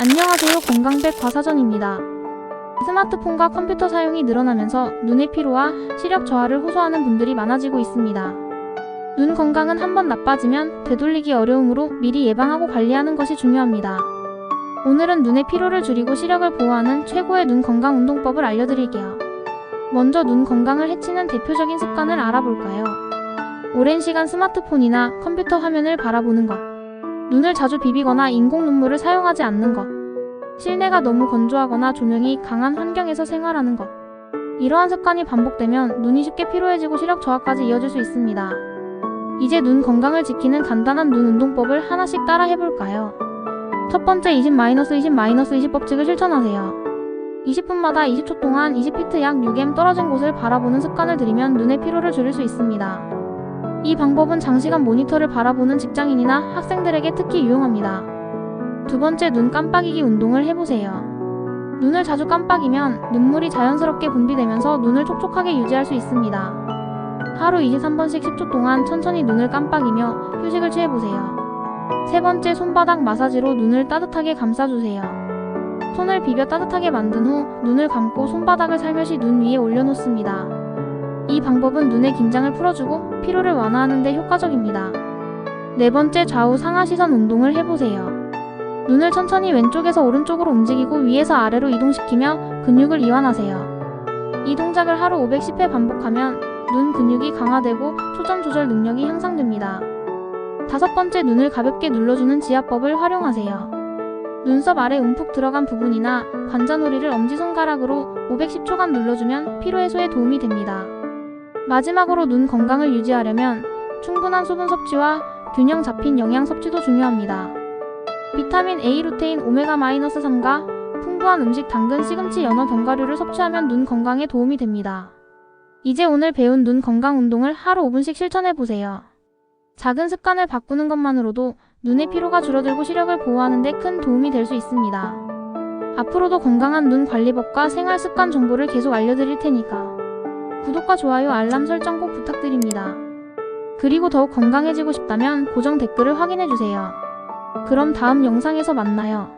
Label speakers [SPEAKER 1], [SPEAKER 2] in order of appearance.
[SPEAKER 1] 안녕하세요 건강백 과사전입니다. 스마트폰과 컴퓨터 사용이 늘어나면서 눈의 피로와 시력 저하를 호소하는 분들이 많아지고 있습니다. 눈 건강은 한번 나빠지면 되돌리기 어려우므로 미리 예방하고 관리하는 것이 중요합니다. 오늘은 눈의 피로를 줄이고 시력을 보호하는 최고의 눈 건강 운동법을 알려드릴게요. 먼저 눈 건강을 해치는 대표적인 습관을 알아볼까요? 오랜 시간 스마트폰이나 컴퓨터 화면을 바라보는 것. 눈을 자주 비비거나 인공 눈물을 사용하지 않는 것. 실내가 너무 건조하거나 조명이 강한 환경에서 생활하는 것. 이러한 습관이 반복되면 눈이 쉽게 피로해지고 시력 저하까지 이어질 수 있습니다. 이제 눈 건강을 지키는 간단한 눈 운동법을 하나씩 따라 해볼까요? 첫 번째 20-20-20 법칙을 실천하세요. 20분마다 20초 동안 20피트 약 6m 떨어진 곳을 바라보는 습관을 들이면 눈의 피로를 줄일 수 있습니다. 이 방법은 장시간 모니터를 바라보는 직장인이나 학생들에게 특히 유용합니다. 두 번째 눈 깜빡이기 운동을 해보세요. 눈을 자주 깜빡이면 눈물이 자연스럽게 분비되면서 눈을 촉촉하게 유지할 수 있습니다. 하루 23번씩 10초 동안 천천히 눈을 깜빡이며 휴식을 취해보세요. 세 번째 손바닥 마사지로 눈을 따뜻하게 감싸주세요. 손을 비벼 따뜻하게 만든 후 눈을 감고 손바닥을 살며시 눈 위에 올려놓습니다. 이 방법은 눈의 긴장을 풀어주고 피로를 완화하는 데 효과적입니다. 네 번째 좌우 상하 시선 운동을 해보세요. 눈을 천천히 왼쪽에서 오른쪽으로 움직이고 위에서 아래로 이동시키며 근육을 이완하세요. 이 동작을 하루 510회 반복하면 눈 근육이 강화되고 초점 조절 능력이 향상됩니다. 다섯 번째 눈을 가볍게 눌러주는 지압법을 활용하세요. 눈썹 아래 움푹 들어간 부분이나 관자놀이를 엄지손가락으로 510초간 눌러주면 피로 해소에 도움이 됩니다. 마지막으로 눈 건강을 유지하려면 충분한 수분 섭취와 균형 잡힌 영양 섭취도 중요합니다. 비타민 A, 루테인, 오메가-3가 풍부한 음식, 당근, 시금치, 연어, 견과류를 섭취하면 눈 건강에 도움이 됩니다. 이제 오늘 배운 눈 건강 운동을 하루 5분씩 실천해 보세요. 작은 습관을 바꾸는 것만으로도 눈의 피로가 줄어들고 시력을 보호하는 데 큰 도움이 될 수 있습니다. 앞으로도 건강한 눈 관리법과 생활 습관 정보를 계속 알려드릴 테니까 구독과 좋아요, 알람 설정 꼭 부탁드립니다. 그리고 더욱 건강해지고 싶다면 고정 댓글을 확인해주세요. 그럼 다음 영상에서 만나요.